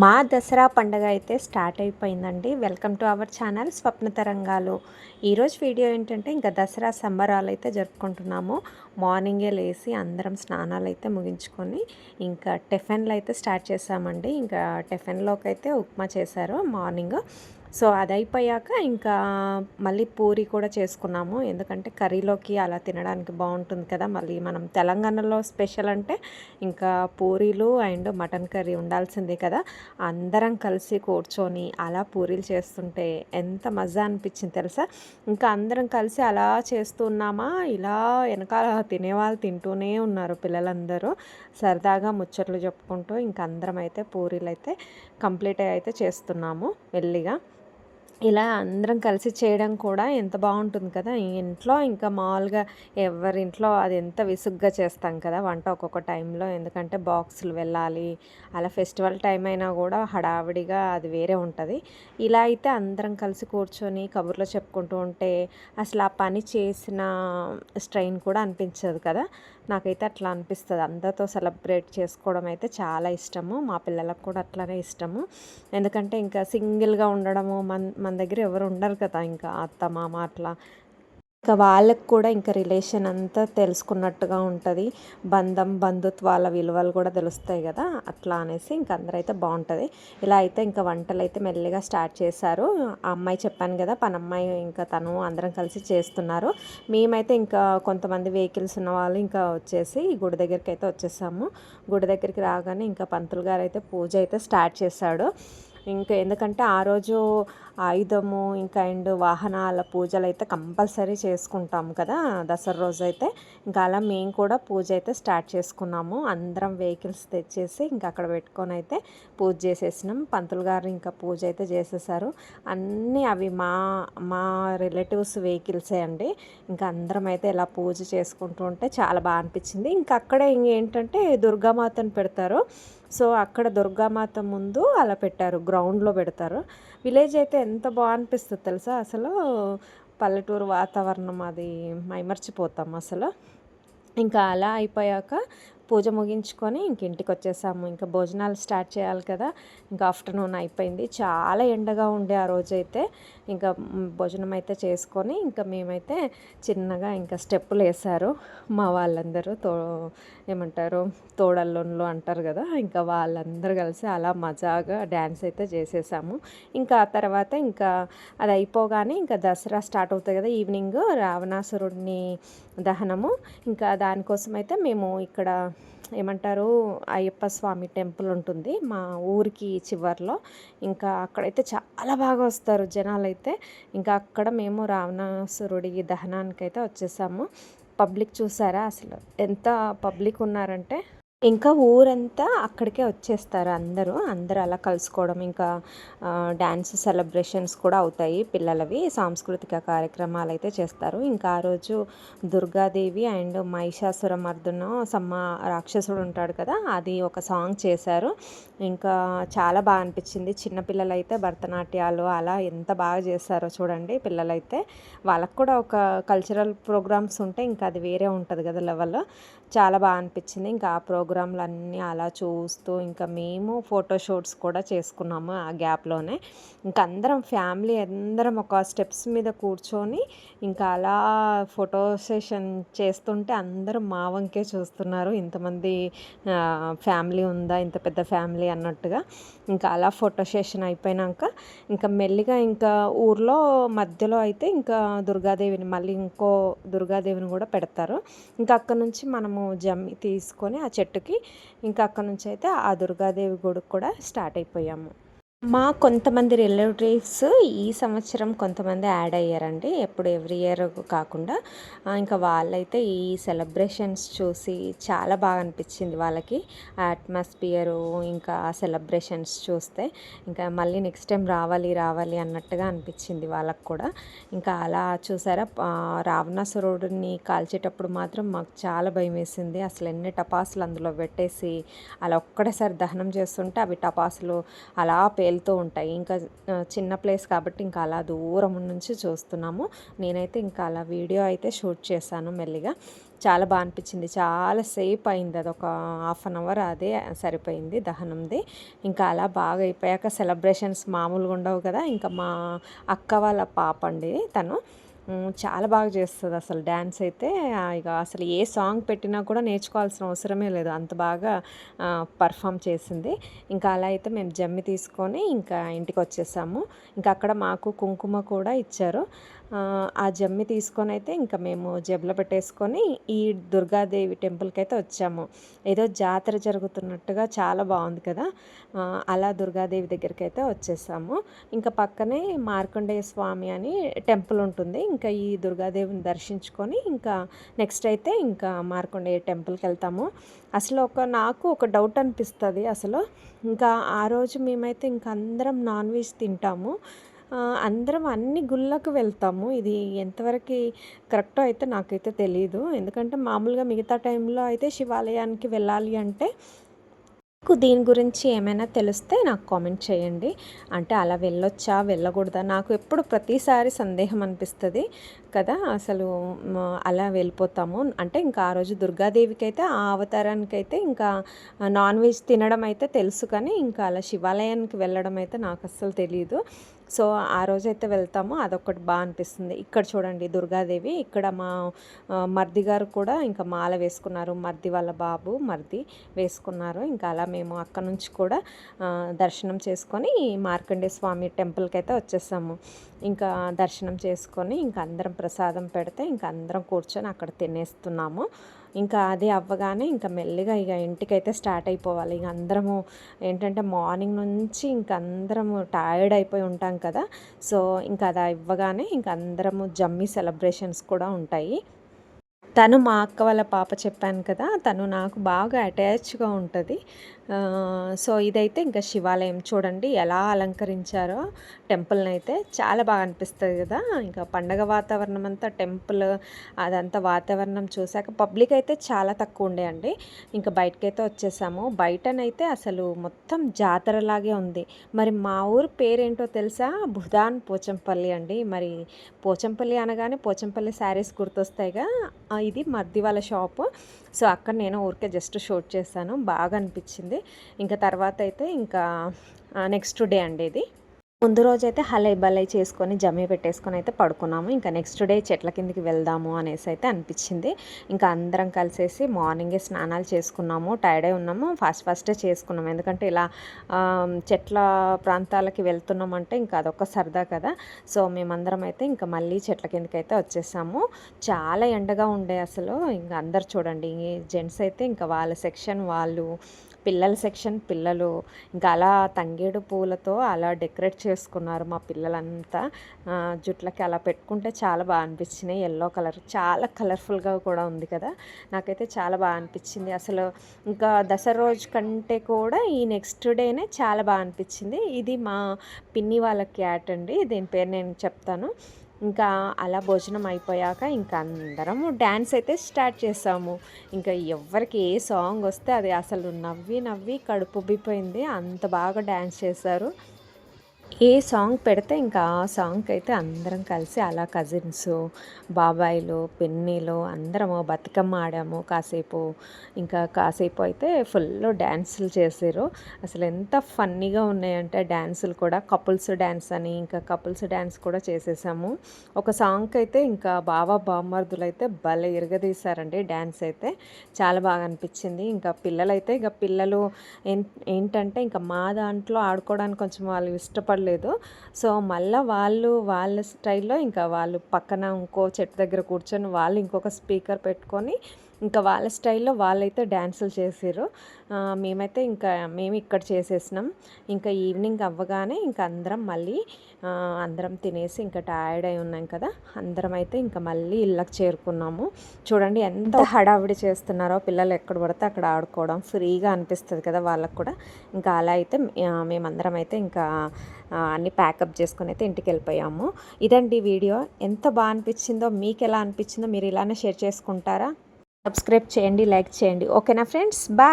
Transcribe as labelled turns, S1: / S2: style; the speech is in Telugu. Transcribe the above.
S1: మా దసరా పండగ అయితే స్టార్ట్ అయిపోయిందండి. Welcome to our channel Swapna Tarangalu. ఈరోజు వీడియో ఏంటంటే ఇంకా దసరా సంబరాలు అయితే జరుపుకుంటున్నాము. మార్నింగే లేచి అందరం స్నానాలు అయితే ముగించుకొని ఇంకా టిఫిన్లు అయితే స్టార్ట్ చేసామండి. ఇంకా టిఫిన్లోకి అయితే ఉప్మా చేశారు మార్నింగ్. సో అది అయిపోయాక ఇంకా మళ్ళీ పూరి కూడా చేసుకున్నాము. ఎందుకంటే కర్రీలోకి అలా తినడానికి బాగుంటుంది కదా. మళ్ళీ మనం తెలంగాణలో స్పెషల్ అంటే ఇంకా పూరీలు అండ్ మటన్ కర్రీ ఉండాల్సిందే కదా. అందరం కలిసి కూర్చొని అలా పూరీలు చేస్తుంటే ఎంత మజా అనిపించింది తెలుసా? ఇంకా అందరం కలిసి అలా చేస్తున్నామా ఇలా వెనకాల తినేవాళ్ళు తింటూనే ఉన్నారు పిల్లలందరూ. సరదాగా ముచ్చట్లు చెప్పుకుంటూ ఇంకా అందరం అయితే పూరీలు అయితే కంప్లీట్ అయితే చేస్తున్నాము మెల్లిగా. ఇలా అందరం కలిసి చేయడం కూడా ఎంత బాగుంటుంది కదా! ఇంట్లో ఇంకా మామూలుగా ఎవరింట్లో అది ఎంత విసుగ్గా చేస్తాం కదా! వంట ఒక్కొక్క టైంలో. ఎందుకంటే బాక్సులు వెళ్ళాలి అలా ఫెస్టివల్ టైం అయినా కూడా హడావిడిగా అది వేరే ఉంటుంది. ఇలా అయితే అందరం కలిసి కూర్చొని కబుర్లో చెప్పుకుంటూ ఉంటే అసలు ఆ పని చేసిన స్ట్రెయిన్ కూడా అనిపించదు కదా! నాకైతే అట్లా అనిపిస్తుంది. అందరితో సెలబ్రేట్ చేసుకోవడం అయితే చాలా ఇష్టము. మా పిల్లలకు కూడా అట్లానే ఇష్టము. ఎందుకంటే ఇంకా సింగిల్గా ఉండడము మన మన దగ్గర ఎవరు ఉండరు కదా. ఇంకా అత్త మామ అట్లా ఇంకా వాళ్ళకు కూడా ఇంకా రిలేషన్ అంతా తెలుసుకున్నట్టుగా ఉంటుంది. బంధం బంధుత్వాల విలువలు కూడా తెలుస్తాయి కదా అట్లా అనేసి ఇంకా అందరైతే బాగుంటుంది. ఇలా అయితే ఇంకా వంటలు అయితే మెల్లిగా స్టార్ట్ చేశారు. ఆ అమ్మాయి చెప్పాను కదా పనమ్మాయి ఇంకా తను అందరం కలిసి చేస్తున్నారు. మేమైతే ఇంకా కొంతమంది వెహికల్స్ ఉన్న వాళ్ళు ఇంకా వచ్చేసి గుడి దగ్గరికి అయితే వచ్చేసాము. గుడి దగ్గరికి రాగానే ఇంకా పంతులు గారు అయితే పూజ అయితే స్టార్ట్ చేశాడు. ఇంకా ఎందుకంటే ఆ రోజు ఆయుధము ఇంకా అండ్ వాహనాల పూజలు అయితే కంపల్సరీ చేసుకుంటాం కదా దసరా రోజు అయితే ఇంకా అలా మేము కూడా పూజ అయితే స్టార్ట్ చేసుకున్నాము. అందరం వెహికల్స్ తెచ్చేసి ఇంకా అక్కడ పెట్టుకొని అయితే పూజ చేసేసినాం. పంతులు గారు ఇంకా పూజ అయితే చేసేసారు. అన్నీ అవి మా మా రిలేటివ్స్ వెహికల్సే అండి. ఇంకా అందరం అయితే ఇలా పూజ చేసుకుంటూ ఉంటే చాలా బాగా అనిపించింది. ఇంకా అక్కడే ఇంకేంటంటే దుర్గామాతను పెడతారు. సో అక్కడ దుర్గామాత ముందు అలా పెట్టారు. గ్రౌండ్లో పెడతారు. విలేజ్ అయితే ఎంత బాగా అనిపిస్తుంది తెలుసా? అసలు పల్లెటూరు వాతావరణం అది మైమర్చిపోతాం అసలు. ఇంకా అలా అయిపోయాక పూజ ముగించుకొని ఇంక ఇంటికి వచ్చేసాము ఇంకా భోజనాలు స్టార్ట్ చేయాలి కదా. ఇంకా ఆఫ్టర్నూన్ అయిపోయింది. చాలా ఎండగా ఉండే ఆ రోజైతే. ఇంకా భోజనం అయితే చేసుకొని ఇంకా మేమైతే చిన్నగా ఇంకా స్టెప్పులు వేసారు మా వాళ్ళందరూ తో ఏమంటారు తోడల్లోన్లు అంటారు కదా. ఇంకా వాళ్ళందరూ కలిసి అలా మజాగా డ్యాన్స్ అయితే చేసేసాము. ఇంకా ఆ తర్వాత ఇంకా అది అయిపోగానే ఇంకా దసరా స్టార్ట్ అవుతుంది కదా ఈవినింగ్ రావణాసురుడిని దహనము. ఇంకా దానికోసం అయితే మేము ఇక్కడ ఏమంటారు అయ్యప్ప స్వామి టెంపుల్ ఉంటుంది మా ఊరికి చివరిలో. ఇంకా అక్కడైతే చాలా బాగా వస్తారు జనాలు అయితే ఇంకా అక్కడ మేము రావణాసురుడి దహనానికి అయితే వచ్చేసాము. పబ్లిక్ చూసారా అసలు? ఎంత పబ్లిక్ ఉన్నారంటే ఇంకా ఊరంతా అక్కడికే వచ్చేస్తారు అందరూ. అందరూ అలా కలుసుకోవడం ఇంకా డ్యాన్స్ సెలబ్రేషన్స్ కూడా అవుతాయి పిల్లలవి. సాంస్కృతిక కార్యక్రమాలు అయితే చేస్తారు. ఇంకా ఆ రోజు దుర్గాదేవి అండ్ మహిషాసుర మర్దును సమ్మ రాక్షసుడు ఉంటాడు కదా అది ఒక సాంగ్ చేశారు. ఇంకా చాలా బాగా అనిపించింది. చిన్నపిల్లలు అయితే భరతనాట్యాలు అలా ఎంత బాగా చేస్తారో చూడండి పిల్లలైతే. వాళ్ళకు కూడా ఒక కల్చరల్ ప్రోగ్రామ్స్ ఉంటే ఇంకా అది వేరే ఉంటుంది కదా లెవెల్లో చాలా బాగా అనిపించింది. ఇంకా ఆ ప్రోగ్రాంలు అన్నీ అలా చూస్తూ ఇంకా మేము ఫోటోషూట్స్ కూడా చేసుకున్నాము ఆ గ్యాప్లోనే. ఇంకా అందరం ఫ్యామిలీ అందరం ఒక స్టెప్స్ మీద కూర్చొని ఇంకా అలా ఫోటో సెషన్ చేస్తుంటే అందరం మా వంకే చూస్తున్నారు. ఇంతమంది ఫ్యామిలీ ఉందా ఇంత పెద్ద ఫ్యామిలీ అన్నట్టుగా. ఇంకా అలా ఫోటో సెషన్ అయిపోయినాక ఇంకా మెల్లిగా ఇంకా ఊర్లో మధ్యలో అయితే ఇంకా దుర్గాదేవిని మళ్ళీ ఇంకో దుర్గాదేవిని కూడా పెడతారు. ఇంకా అక్కడ నుంచి మనము జమ్మి తీసుకొని ఆ చెట్టు చెట్టుకి ఇంకా అక్కడ నుంచి అయితే ఆ దుర్గాదేవి గుడికి కూడా స్టార్ట్ అయిపోయాము. మా కొంతమంది రిలేటివ్స్ ఈ సంవత్సరం కొంతమంది యాడ్ అయ్యారండి. ఎప్పుడు ఎవ్రీ ఇయర్ కాకుండా ఇంకా వాళ్ళైతే ఈ సెలబ్రేషన్స్ చూసి చాలా బాగా అనిపించింది వాళ్ళకి. అట్మాస్ఫియరు ఇంకా సెలబ్రేషన్స్ చూస్తే ఇంకా మళ్ళీ నెక్స్ట్ టైం రావాలి రావాలి అన్నట్టుగా అనిపించింది వాళ్ళకు కూడా. ఇంకా అలా చూసారా రావణాసురుడిని కాల్చేటప్పుడు మాత్రం మాకు చాలా భయం వేసింది. అసలు ఎన్ని టపాసులు అందులో పెట్టేసి అలా ఒక్కడేసారి దహనం చేస్తుంటే అవి టపాసులు అలా పే వెళ్తూ ఉంటాయి. ఇంకా చిన్న ప్లేస్ కాబట్టి ఇంకా అలా దూరం నుంచి చూస్తున్నాము. నేనైతే ఇంకా అలా వీడియో అయితే షూట్ చేశాను మెల్లిగా. చాలా బాగా అనిపించింది. చాలా సేపు అయింది. అది ఒక హాఫ్ అన్ అవర్ అదే సరిపోయింది దహనంది. ఇంకా అలా బాగా అయిపోయాక సెలబ్రేషన్స్ మామూలుగా ఉండవు కదా. ఇంకా మా అక్క వాళ్ళ పాప అండి తను. చాలా బాగా చేస్తుంది అసలు డ్యాన్స్ అయితే. ఇక అసలు ఏ సాంగ్ పెట్టినా కూడా నేర్చుకోవాల్సిన అవసరమే లేదు. అంత బాగా పర్ఫామ్ చేసింది. ఇంకా అలా అయితే మేము జమ్మి తీసుకొని ఇంకా ఇంటికి వచ్చేసాము. ఇంకా అక్కడ మాకు కుంకుమ కూడా ఇచ్చారు. ఆ, జమ్మి తీసుకొని అయితే ఇంకా మేము జబ్బలో పెట్టేసుకొని ఈ దుర్గాదేవి టెంపుల్కి అయితే వచ్చాము. ఏదో జాతర జరుగుతున్నట్టుగా చాలా బాగుంది కదా? అలా దుర్గాదేవి దగ్గరికి అయితే వచ్చేసాము. ఇంకా పక్కనే మార్కండేయ స్వామి అని టెంపుల్ ఉంటుంది. ఇంకా ఈ దుర్గాదేవిని దర్శించుకొని ఇంకా నెక్స్ట్ అయితే ఇంకా మార్కండేయ టెంపుల్కి వెళ్తాము. అసలు ఒక నాకు ఒక డౌట్ అనిపిస్తుంది అసలు. ఇంకా ఆ రోజు మేమైతే ఇంకా అందరం నాన్ వెజ్ తింటాము. అందరం అన్ని గుళ్ళకు వెళ్తాము. ఇది ఎంతవరకు కరెక్టో అయితే నాకైతే తెలియదు ఎందుకంటే మామూలుగా మిగతా టైంలో అయితే శివాలయానికి వెళ్ళాలి అంటే మీకు దీని గురించి ఏమైనా తెలిస్తే నాకు కామెంట్ చేయండి. అంటే అలా వెళ్ళొచ్చా వెళ్ళకూడదా? నాకు ఎప్పుడు ప్రతిసారి సందేహం అనిపిస్తుంది కదా. అసలు అలా వెళ్ళిపోతాము. అంటే ఇంకా ఆ రోజు దుర్గాదేవికి అయితే ఆ అవతారానికి అయితే ఇంకా నాన్ వెజ్ తినడం అయితే తెలుసు కానీ ఇంకా అలా శివాలయానికి వెళ్ళడం అయితే నాకు అస్సలు తెలియదు సో ఆ రోజైతే వెళ్తామో. వెళ్తాము అదొకటి బాగా అనిపిస్తుంది. ఇక్కడ చూడండి దుర్గాదేవి. ఇక్కడ మా మర్ది గారు కూడా ఇంకా మాల వేసుకున్నారు. మర్ది వాళ్ళ బాబు మర్ది వేసుకున్నారు. ఇంకా అలా మేము అక్కడ నుంచి కూడా దర్శనం చేసుకొని మార్కండే స్వామి టెంపుల్కి అయితే వచ్చేసాము. ఇంకా దర్శనం చేసుకొని ఇంకా అందరం ప్రసాదం పెడితే ఇంకా అందరం కూర్చొని అక్కడ తినేస్తున్నాము. ఇంకా అది అవ్వగానే ఇంకా మెల్లిగా ఇక ఇంటికైతే స్టార్ట్ అయిపోవాలి. ఇక అందరము ఏంటంటే మార్నింగ్ నుంచి ఇంక అందరము టైర్డ్ అయిపోయి ఉంటాం కదా. సో ఇంకా అది ఇవ్వగానే ఇంక అందరము జమ్మి సెలబ్రేషన్స్ కూడా ఉంటాయి. తను మా అక్క వాళ్ళ పాప చెప్పాను కదా తను నాకు బాగా అటాచ్గా ఉంటుంది. సో ఇదైతే ఇంకా శివాలయం చూడండి ఎలా అలంకరించారో. టెంపుల్ని అయితే చాలా బాగా అనిపిస్తుంది కదా. ఇంకా పండగ వాతావరణం అంతా టెంపుల్ అదంతా వాతావరణం చూశాక పబ్లిక్ అయితే చాలా తక్కువ ఉండే అండి. ఇంకా బయటకైతే వచ్చేసాము. బయటనైతే అసలు మొత్తం జాతరలాగే ఉంది. మరి మా ఊరు పేరేంటో తెలుసా? బుధాన్ పోచంపల్లి అండి. మరి పోచంపల్లి అనగానే పోచంపల్లి శారీస్ గుర్తొస్తాయిగా. ఇది మర్ది వాళ్ళ షాపు. సో అక్కడ నేను ఊరికే జస్ట్ షూట్ చేశాను. బాగా అనిపించింది. ఇంకా తర్వాత అయితే ఇంకా నెక్స్ట్ డే అండి ఇది. ముందు రోజు అయితే హలై బలై చేసుకొని జమ్మి పెట్టేసుకొని అయితే పడుకున్నాము. ఇంకా నెక్స్ట్ డే చెట్ల కిందకి వెళ్దాము అనేసి అయితే అనిపించింది. ఇంకా అందరం కలిసేసి మార్నింగే స్నానాలు చేసుకున్నాము. టైర్డ్ అయి ఉన్నాము. ఫాస్ట్ ఫాస్టే చేసుకున్నాము. ఎందుకంటే ఇలా చెట్ల ప్రాంతాలకి వెళ్తున్నామంటే ఇంకా అదొక సరదా కదా. సో మేమందరం అయితే ఇంకా మళ్ళీ చెట్ల కిందకి అయితే వచ్చేసాము. చాలా ఎండగా ఉండే అసలు. ఇంకా అందరు చూడండి జెంట్స్ అయితే ఇంకా వాళ్ళ సెక్షన్ వాళ్ళు పిల్లల సెక్షన్ పిల్లలు. ఇంకా అలా తంగేడు పూలతో అలా డెకరేట్ చేసుకున్నారు మా పిల్లలంతా. జుట్లకి అలా పెట్టుకుంటే చాలా బాగా అనిపించినాయి. ఎల్లో కలర్ చాలా కలర్ఫుల్గా కూడా ఉంది కదా. నాకైతే చాలా బాగా అనిపించింది. అసలు ఇంకా దసరా రోజు కంటే కూడా ఈ నెక్స్ట్ డేనే చాలా బాగా అనిపించింది. ఇది మా పిన్ని వాళ్ళ క్యాట్ అండి. దీని పేరు నేను చెప్తాను. ఇంకా అలా భోజనం అయిపోయాక ఇంకా అందరము డ్యాన్స్ అయితే స్టార్ట్ చేసాము. ఇంకా ఎవరికి ఏ సాంగ్ వస్తే అది అసలు నవ్వి నవ్వి కడుపు ఉబ్బిపోయింది. అంత బాగా డ్యాన్స్ చేశారు. ఏ సాంగ్ పెడితే ఇంకా ఆ సాంగ్కి అయితే అందరం కలిసి అలా కజిన్స్ బాబాయిలు పిన్నిలు అందరము బతుకమ్మ ఆడాము. కాసేపు ఇంకా కాసేపు అయితే ఫుల్ డ్యాన్సులు చేసారు అసలు ఎంత ఫన్నీగా ఉన్నాయంటే డ్యాన్సులు కూడా కపుల్స్ డ్యాన్స్ అని ఇంకా కపుల్స్ డ్యాన్స్ కూడా చేసేసాము. ఒక సాంగ్కి అయితే ఇంకా బాబా బామ్మర్దులు అయితే భలే ఇరగదీశారండి డ్యాన్స్ అయితే. చాలా బాగా అనిపించింది. ఇంకా పిల్లలైతే ఇంకా పిల్లలు ఏం- ఏంటంటే ఇంకా మా దాంట్లో ఆడుకోవడానికి కొంచెం వాళ్ళు ఇష్టపడలేదు సో మళ్ళీ వాళ్ళు వాళ్ళ స్టైల్లో ఇంకా వాళ్ళు పక్కన ఇంకో చెట్టు దగ్గర కూర్చొని వాళ్ళు ఇంకొక స్పీకర్ పెట్టుకొని ఇంకా వాళ్ళ స్టైల్లో వాళ్ళైతే డ్యాన్సులు చేసారు మేమైతే ఇంకా మేము ఇక్కడ చేసేసినాం. ఇంకా ఈవినింగ్ అవ్వగానే ఇంకా అందరం మళ్ళీ అందరం తినేసి ఇంకా టైర్డ్ అయి ఉన్నాం కదా. అందరం అయితే ఇంకా మళ్ళీ ఇళ్ళకి చేరుకున్నాము. చూడండి ఎంత హడావిడి చేస్తున్నారో పిల్లలు ఎక్కడ పడితే అక్కడ ఆడుకోవడం ఫ్రీగా అనిపిస్తుంది కదా వాళ్ళకు కూడా. ఇంకా అలా అయితే మేమందరం అయితే ఇంకా అన్నీ అన్ని ప్యాకప్ చేసుకొని అయితే ఇంటికి వెళ్ళిపోయాము. ఇదండి వీడియో. ఎంత బాగా అనిపించిందో మీకు ఎలా అనిపించిందో మీరు ఇలానే షేర్ చేసుకుంటారా? సబ్స్క్రైబ్ చేయండి లైక్ చేయండి. ఓకేనా ఫ్రెండ్స్? బాయ్.